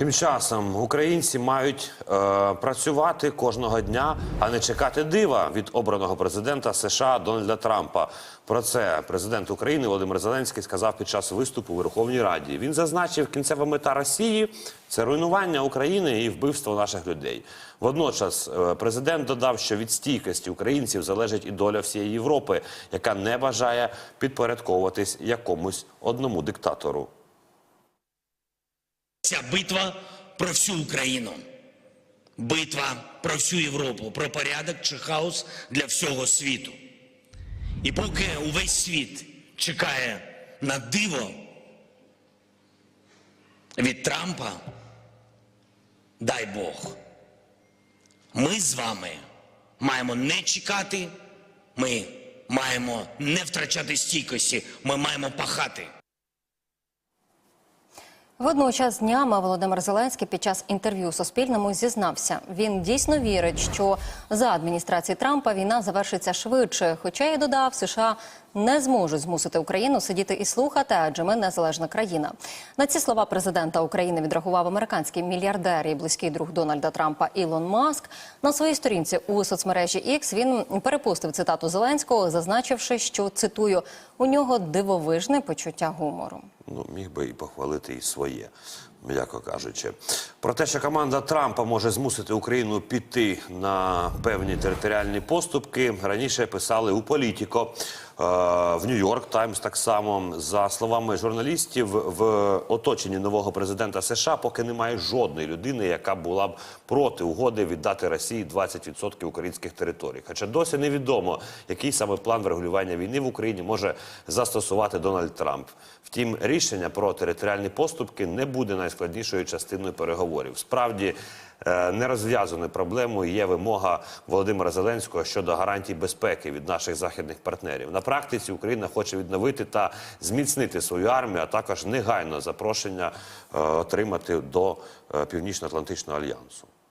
Тим часом українці мають е, працювати кожного дня, а не чекати дива від обраного президента США Дональда Трампа. Про це президент України Володимир Зеленський сказав під час виступу у Верховній Раді. Він зазначив, кінцева мета Росії це руйнування України і вбивство наших людей. Водночас е, президент додав, що від стійкості українців залежить і доля всієї Європи, яка не бажає підпорядковуватись якомусь одному диктатору. Ця битва про всю Україну, битва про всю Європу, про порядок чи хаос для всього світу. І поки увесь світ чекає на диво від Трампа, дай Бог, ми з вами маємо не чекати, ми маємо не втрачати стійкості, ми маємо пахати. Водночас днями Володимир Зеленський під час інтерв'ю Суспільному зізнався, він дійсно вірить, що за адміністрації Трампа війна завершиться швидше. Хоча й додав, США не зможуть змусити Україну сидіти і слухати, адже ми незалежна країна. На ці слова президента України відреагував американський мільярдер і близький друг Дональда Трампа Ілон Маск. На своїй сторінці у соцмережі X він перепустив цитату Зеленського, зазначивши, що цитую у нього дивовижне почуття гумору. Ну, міг би і похвалити і своє, м'яко кажучи. Про те, що команда Трампа може змусити Україну піти на певні територіальні поступки, раніше писали у Політіко. Е, В Нью-Йорк Таймс так само за словами журналістів, в оточенні нового президента США поки немає жодної людини, яка була б проти угоди віддати Росії 20% українських територій. Хоча досі невідомо, який саме план врегулювання війни в Україні може застосувати Дональд Трамп. Втім, рішення про територіальні поступки не буде найскладнішою частиною переговорів. Справді нерозв'язаною проблемою є вимога Володимира Зеленського щодо гарантій безпеки від наших західних партнерів. На практиці Україна хоче відновити та зміцнити свою армію, а також негайно запрошення е, отримати до е, Північно-Атлантичного альянсу.